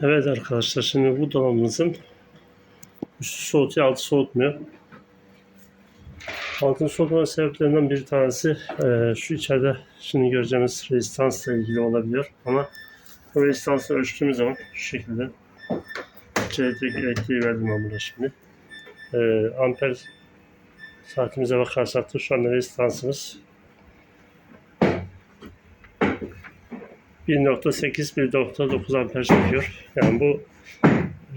Evet arkadaşlar şimdi bu dolabımızın üstü soğutuyor altı soğutmuyor. Altın soğutma sebeplerinden bir tanesi eee, şu içeride şimdi göreceğimiz rezistansla ilgili olabiliyor ama bu rezistansı ölçtüğümüz zaman şu şekilde elektrik, elektriği verdim ben burada şimdi. Eee amper saatimize bakarsak da şu anda rezistansımız 1.8 1.9 amper çekiyor. Yani bu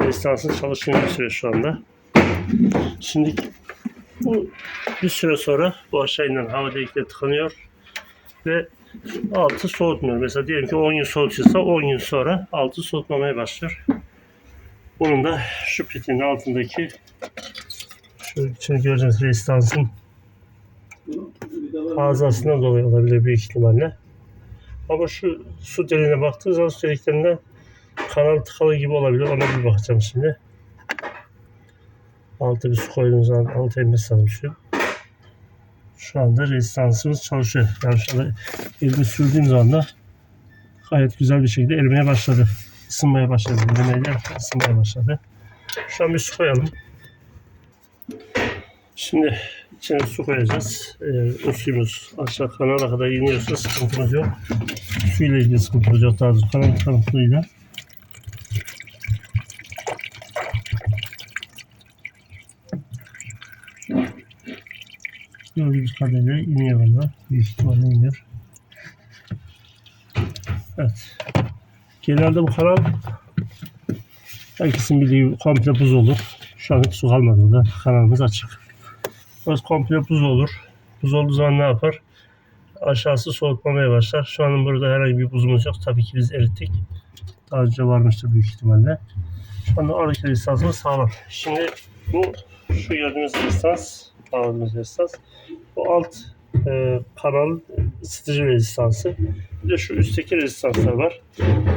rezistansın çalıştığını gösteriyor şu anda. Şimdi bu bir süre sonra bu aşağı inen hava delikleri tıkanıyor ve altı soğutmuyor. Mesela diyelim ki 10 gün soğutuyorsa 10 gün sonra altı soğutmamaya başlıyor. Bunun da şu pitin altındaki şu içini göreceğiniz rezistansın arızasından dolayı olabilir büyük ihtimalle. Ama şu su deliğine baktığınız zaman su deliklerinde kanal tıkalı gibi olabilir. Ona bir bakacağım şimdi. Altı bir su koyduğumuz zaman altı emmesi lazım şu. Şu anda rezistansımız çalışıyor. Yani şu anda elimi sürdüğüm zaman da gayet güzel bir şekilde erimeye başladı. Isınmaya başladı. Erimeye ısınmaya başladı. Şu an bir su koyalım. Şimdi içine su koyacağız. Ee, o suyumuz aşağı kanala kadar iniyorsa sıkıntımız yok. Suyla ilgili sıkıntımız yok. Daha doğrusu kanal tanıklığıyla. Gördüğünüz kadarıyla iniyor valla. Büyük ihtimalle iniyor. Evet. Genelde bu kanal herkesin bildiği komple buz olur. Şu an hiç su kalmadı burada. Kanalımız açık. Burası komple buz olur. Buz olduğu zaman ne yapar? Aşağısı soğutmamaya başlar. Şu an burada herhangi bir buzumuz yok. Tabii ki biz erittik. Daha önce varmıştır büyük ihtimalle. Şu anda oradaki rezistansımız sağlam. Şimdi bu şu gördüğünüz rezistans, bağladığımız rezistans. Bu alt e, kanal ısıtıcı rezistansı. Bir de şu üstteki rezistanslar var.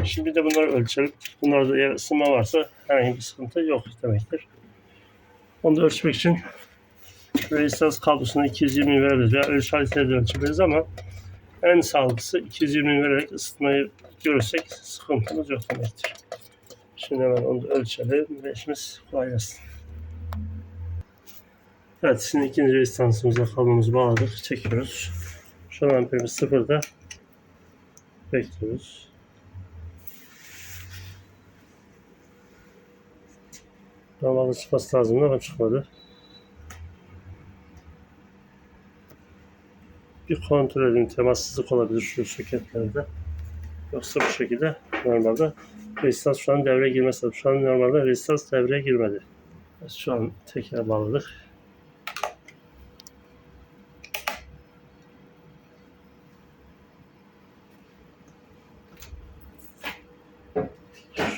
Şimdi de bunları ölçelim. Bunlarda eğer ısınma varsa herhangi bir sıkıntı yok demektir. Onu da ölçmek için rezistans kablosuna 220 veririz veya ölçü aletiyle de ölçebiliriz ama en sağlıklısı 220 vererek ısıtmayı görürsek sıkıntımız yok demektir. Şimdi hemen onu ölçelim ve işimiz kolay gelsin. Evet şimdi ikinci rezistansımıza kablomuzu bağladık. Çekiyoruz. Şu an amperimiz sıfırda. Bekliyoruz. Normalde çıkması lazım ama çıkmadı. Bir kontrol edin temassızlık olabilir şu soketlerde. Yoksa bu şekilde normalde rezistans şu an devreye girmesi. Şu an normalde rezistans devreye girmedi. Şu an tekrar bağladık.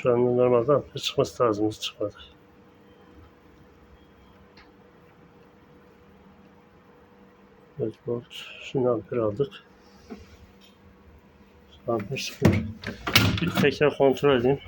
Şu an normalde çıkması lazım. Çıkmadı. Evet, volt. Şimdi amper aldık. Amper sıfır. Bir tekrar kontrol edeyim.